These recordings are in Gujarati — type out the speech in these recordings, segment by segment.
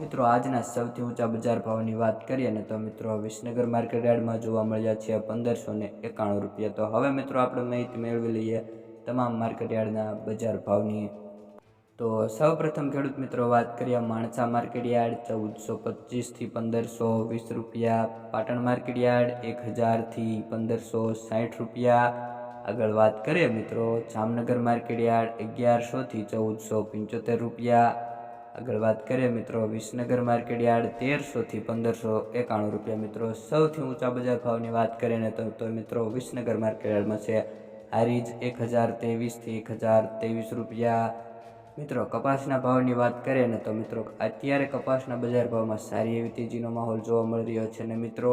મિત્રો, આજના સૌથી ઊંચા બજાર ભાવની વાત કરીએ ને તો મિત્રો, વિસનગર માર્કેટ યાર્ડમાં જોવા મળ્યા છે પંદરસો ને એકાણું રૂપિયા. તો હવે મિત્રો, આપણે માહિતી મેળવી લઈએ તમામ માર્કેટ યાર્ડના બજાર ભાવની. તો સૌપ્રથમ ખેડૂત મિત્રો, વાત કરીએ માણસા માર્કેટ યાર્ડ, ચૌદસો પચીસથી પંદરસો વીસ રૂપિયા. પાટણ માર્કેટ યાર્ડ, એક હજારથી પંદરસો સાઠ રૂપિયા. આગળ વાત કરીએ મિત્રો, જામનગર માર્કેટ યાર્ડ, અગિયારસોથી ચૌદસો પંચોતેર રૂપિયા. આગળ વાત કરીએ મિત્રો, વિસનગર માર્કેટ યાર્ડ તેરસોથી પંદરસો એકાણું રૂપિયા મિત્રો. સૌથી ઊંચા બજાર ભાવની વાત કરીએ તો તો મિત્રો, વિસનગર માર્કેટ યાર્ડમાં છે હારીજ એક હજાર ત્રેવીસથી એક હજાર ત્રેવીસ રૂપિયા. મિત્રો, કપાસના ભાવની વાત કરીએ ને તો મિત્રો, અત્યારે કપાસના બજાર ભાવમાં સારી એવી તેજીનો માહોલ જોવા મળી રહ્યો છે ને મિત્રો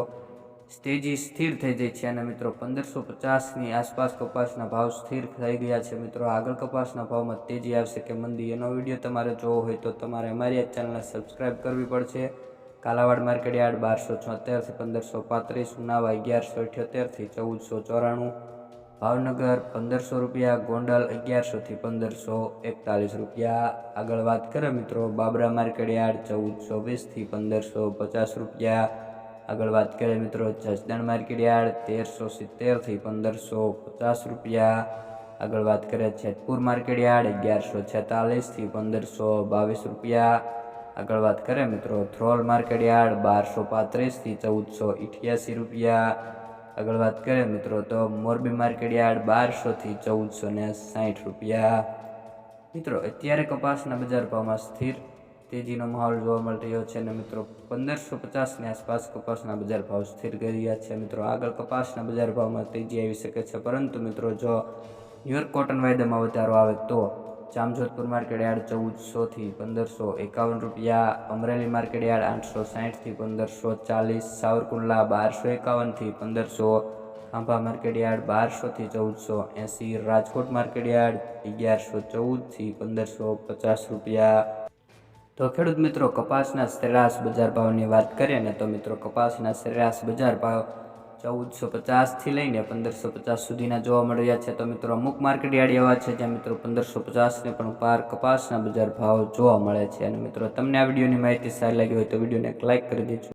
તેજી સ્થિર થઈ જાય છે અને મિત્રો પંદરસો પચાસની આસપાસ કપાસના ભાવ સ્થિર થઈ ગયા છે. મિત્રો આગળ કપાસના ભાવમાં તેજી આવશે કે મંદી. એનો વીડિયો તમારે જોવો હોય તો તમારે અમારી આ ચેનલને સબસ્ક્રાઈબ કરવી પડશે. કાલાવાડ માર્કેટ યાર્ડ બારસો છોતેરથી પંદરસો પાંત્રીસ, ઉનાવા અગિયારસો અઠ્યોતેરથી ચૌદસો ચોરાણું, ભાવનગર પંદરસો રૂપિયા, ગોંડલ અગિયારસોથી પંદરસો એકતાલીસ રૂપિયા. આગળ વાત કરીએ મિત્રો બાબરા માર્કેટ યાર્ડ ચૌદસો વીસથી પંદરસો પચાસ રૂપિયા. આગળ વાત કરીએ મિત્રો, જસદણ માર્કેટ યાર્ડ તેરસો સિત્તેરથી પંદરસો પચાસ રૂપિયા. આગળ વાત કરીએ જેતપુર માર્કેટ યાર્ડ અગિયારસો છેતાલીસથી પંદરસો બાવીસ રૂપિયા. આગળ વાત કરીએ મિત્રો, થ્રોલ માર્કેટ યાર્ડ બારસો પાંત્રીસથી ચૌદસો અઠ્યાસી રૂપિયા. આગળ વાત કરીએ મિત્રો, તો મોરબી માર્કેટ યાર્ડ બારસોથી ચૌદસો ને સાઠ રૂપિયા. મિત્રો, અત્યારે કપાસના બજાર ભાવમાં સ્થિર તેજીનો માહોલ જોવા મળી રહ્યો છે અને મિત્રો પંદરસો પચાસની આસપાસ કપાસના બજાર ભાવ સ્થિર કરી રહ્યા છે. મિત્રો આગળ કપાસના બજાર ભાવમાં તેજી આવી શકે છે, પરંતુ મિત્રો જો ન્યુયોર્ક કોટન વાયદામાં વધારો આવે તો જામજોધપુર માર્કેટ યાર્ડ ચૌદસોથી પંદરસો, એકાવન રૂપિયા, અમરેલી માર્કેટ યાર્ડ આઠસો સાહીઠથી પંદરસો ચાલીસ, સાવરકુંડલા બારસો એકાવનથી પંદરસો, ખાંભા માર્કેટ યાર્ડ બારસોથી ચૌદસો, એંસી, રાજકોટ માર્કેટ યાર્ડ અગિયારસો ચૌદથી પંદરસો પચાસ રૂપિયા તો ખેડૂત મિત્રો, કપાસના સરેરાશ બજાર ભાવની વાત કરીએ ને તો મિત્રો, કપાસના સરેરાશ બજાર ભાવ ચૌદસો પચાસથી લઈને પંદરસો પચાસ સુધીના જોવા મળી રહ્યા છે. તો મિત્રો, અમુક માર્કેટ યાર્ડ એવા છે જ્યાં મિત્રો પંદરસો પચાસને પણ પાર કપાસના બજાર ભાવ જોવા મળે છે. અને મિત્રો, તમને આ વિડીયોની માહિતી સારી લાગી હોય તો વિડીયોને એક લાઇક કરી દેજો.